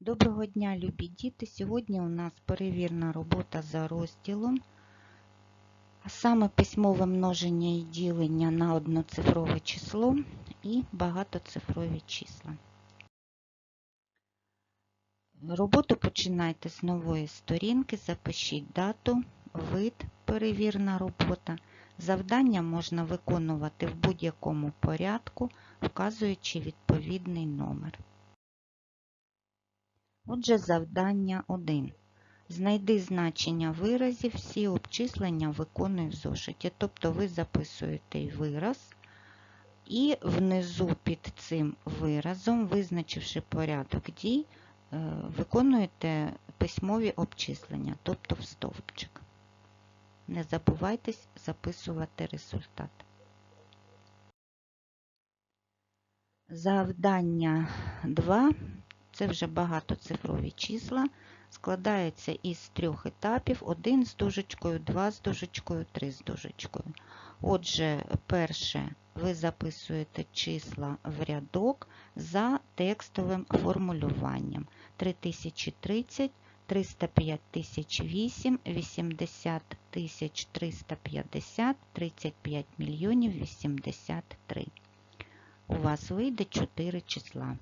Доброго дня, любі діти! Сьогодні у нас перевірна робота за розділом, а саме письмове множення і ділення на одноцифрове число і багатоцифрові числа. Роботу починайте з нової сторінки, запишіть дату, вид перевірна робота. Завдання можна виконувати в будь-якому порядку, вказуючи відповідний номер. Отже, завдання 1. Знайди значення виразів, всі обчислення виконуй в зошиті. Тобто ви записуєте вираз і внизу під цим виразом, визначивши порядок дій, виконуєте письмові обчислення, тобто в стовпчик. Не забувайтесь записувати результат. Завдання 2 це вже багатоцифрові числа, складається із трьох етапів: один з дужечкою, два з дужечкою, три з дужечкою. Отже, перше, ви записуєте числа в рядок за текстовим формулюванням 3030, 305 008, 80 350, 35 мільйонів 83. У вас вийде 4 числа.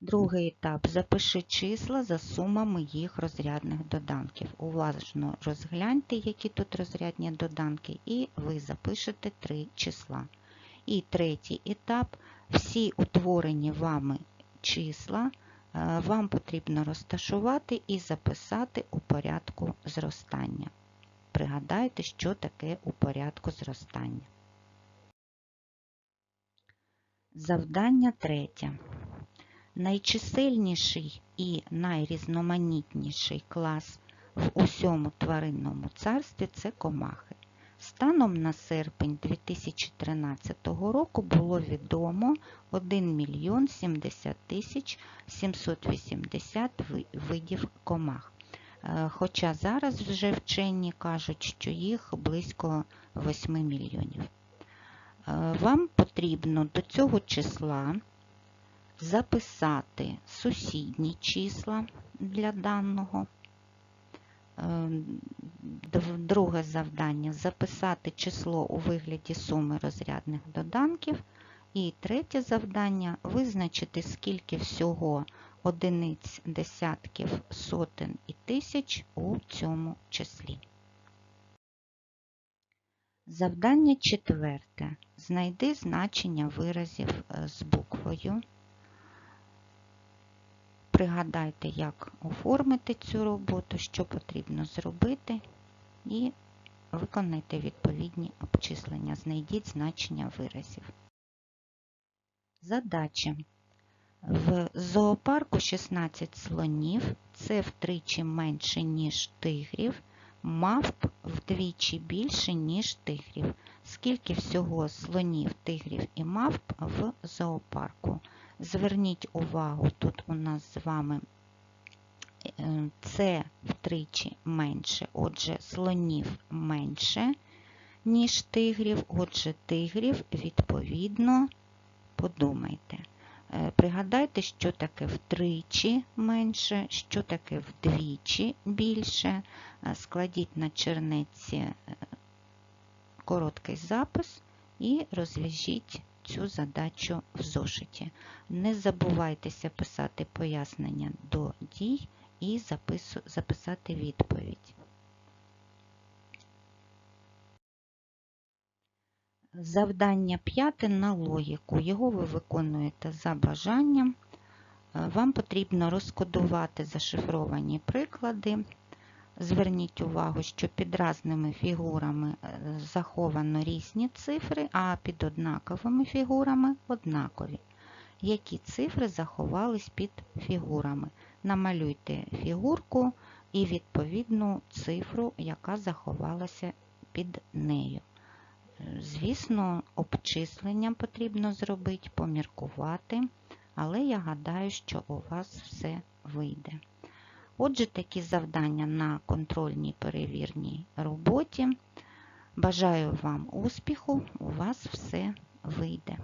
Другий етап. Запиши числа за сумами їх розрядних доданків. Уважно розгляньте, які тут розрядні доданки, і ви запишете три числа. І третій етап. Всі утворені вами числа вам потрібно розташувати і записати у порядку зростання. Пригадайте, що таке у порядку зростання. Завдання третє. Найчисельніший і найрізноманітніший клас в усьому тваринному царстві це комахи. Станом на серпень 2013 року було відомо 1 мільйон 70 тисяч 780 видів комах. Хоча зараз вже вчені кажуть, що їх близько 8 мільйонів. Вам потрібно до цього числа записати сусідні числа для даного. Друге завдання записати число у вигляді суми розрядних доданків. І третє завдання визначити, скільки всього одиниць десятків, сотень і тисяч у цьому числі. Завдання четверте. Знайди значення виразів з буквою. Пригадайте, як оформити цю роботу, що потрібно зробити, і виконайте відповідні обчислення. Знайдіть значення виразів. Задача. В зоопарку 16 слонів, це втричі менше, ніж тигрів, мавп вдвічі більше, ніж тигрів. Скільки всього слонів, тигрів і мавп в зоопарку? Зверніть увагу, тут у нас з вами е, це втричі менше, отже, слонів менше, ніж тигрів, отже, тигрів, відповідно, подумайте. Е, пригадайте, що таке втричі менше, що таке вдвічі більше. Е, складіть на чернеці короткий запис і розв'яжіть цю задачу в зошиті. Не забувайтеся писати пояснення до дій і записати відповідь. Завдання п'яте на логіку. Його ви виконуєте за бажанням. Вам потрібно розкодувати зашифровані приклади. Зверніть увагу, що під разними фігурами е, заховано різні цифри, а під однаковими фігурами однакові. Які цифри заховались під фігурами? Намалюйте фігурку і відповідну цифру, яка заховалася під нею. Звісно, обчислення потрібно зробити, поміркувати, але я гадаю, що у вас все вийде. Отже, такі завдання на контрольній перевірній роботі. Бажаю вам успіху, у вас все вийде.